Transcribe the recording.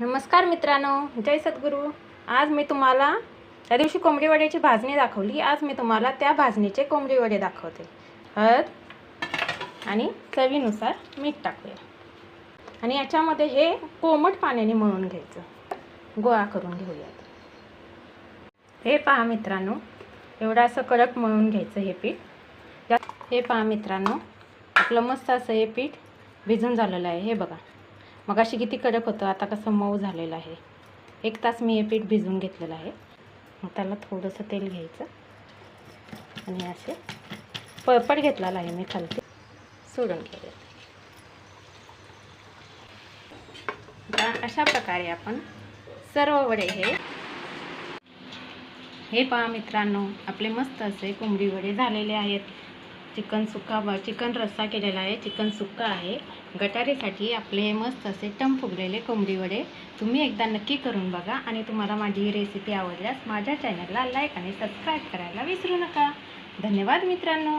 नमस्कार मित्रांनो जय सद्गुरू. आज मी तुम्हाला त्या दिवशी कोंबडी वड्याची भाजणी दाखवली. आज मी तुम्हाला त्या भाजणीचे कोंबडी वडे दाखवते. हळद आणि चवीनुसार मीठ टाकूया. आणि याच्यामध्ये हे कोमट पाण्याने मळून घ्यायचं. गोळा करून घेऊयात. हे पहा मित्रांनो एवढं असं कडक मळून घ्यायचं हे पीठ. हे पहा मित्रांनो आपलं मस्त असं हे पीठ भिजून झालेलं आहे. हे बघा. मग अशी किती कडक होतं आता कसं मऊ झालेलं आहे. एक तास मी हे पीठ भिजवून घेतलेलं आहे. मग त्याला थोडंसं तेल घ्यायचं. आणि असे पळपट घेतलेला आहे मी खालती. सोडून घ्यायचं आता अशा प्रकारे आपण सर्व वडे हे हे पहा मित्रांनो आपले मस्त असे कोंबडी वडे झालेले आहेत. चिकन सुक्का ब चिकन रस्सा केलेला आहे. चिकन सुक्का आहे. गटारीसाठी आपले हे मस्त असे टम फुगलेले कोंबडी वडे तुम्ही एकदा नक्की करून बघा आणि तुम्हाला माझी ही रेसिपी आवडल्यास माझ्या चॅनलला लाईक आणि सबस्क्राईब करायला विसरू नका. धन्यवाद मित्रांनो.